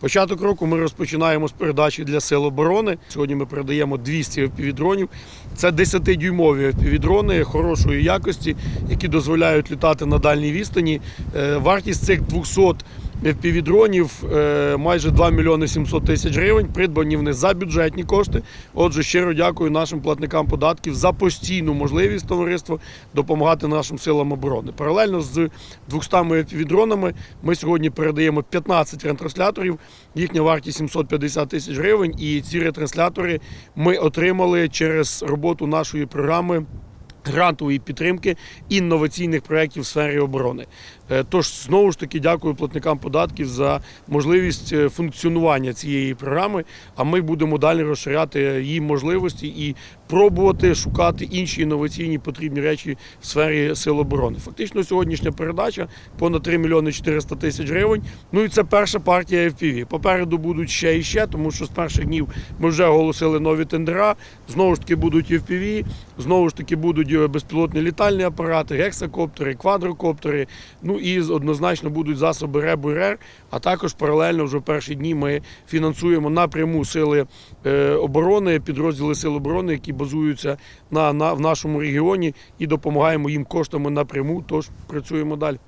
Початок року ми розпочинаємо з передачі для сил оборони. Сьогодні ми передаємо 200 FPV-дронів. Це 10-дюймові FPV-дрони хорошої якості, які дозволяють літати на дальній відстані. Е, Вартість цих 200 FPV-дронів е, майже 2 мільйони 700 тисяч гривень. Придбані вони за бюджетні кошти. Отже, щиро дякую нашим платникам податків за постійну можливість товариства допомагати нашим силам оборони. Паралельно з 200 FPV-дронами ми сьогодні передаємо 15 ретрансляторів. Їхня вартість 750 тисяч гривень. І ці ретранслятори ми отримали через роботу нашої програми. Грантової підтримки інноваційних проєктів в сфері оборони. Е, Тож знову ж таки дякую платникам податків за можливість е, функціонування цієї програми. А ми будемо далі розширяти її можливості і пробувати шукати інші інноваційні потрібні речі в сфері сил оборони. Фактично, сьогоднішня передача понад 3 мільйони 400 тисяч гривень. Ну і це перша партія FPV. Попереду будуть ще і ще, тому що з перших днів ми вже оголосили нові тендера. Знову ж таки будуть FPV, знову ж таки будуть безпілотні літальні апарати, гексакоптери, квадрокоптери. Ну і однозначно будуть засоби РЕБ і РЕР. А також паралельно вже в перші дні ми фінансуємо напряму сили е, оборони, підрозділи сил оборони, які базуються на, на в нашому регіоні, і допомагаємо їм коштами напряму. Тож працюємо далі.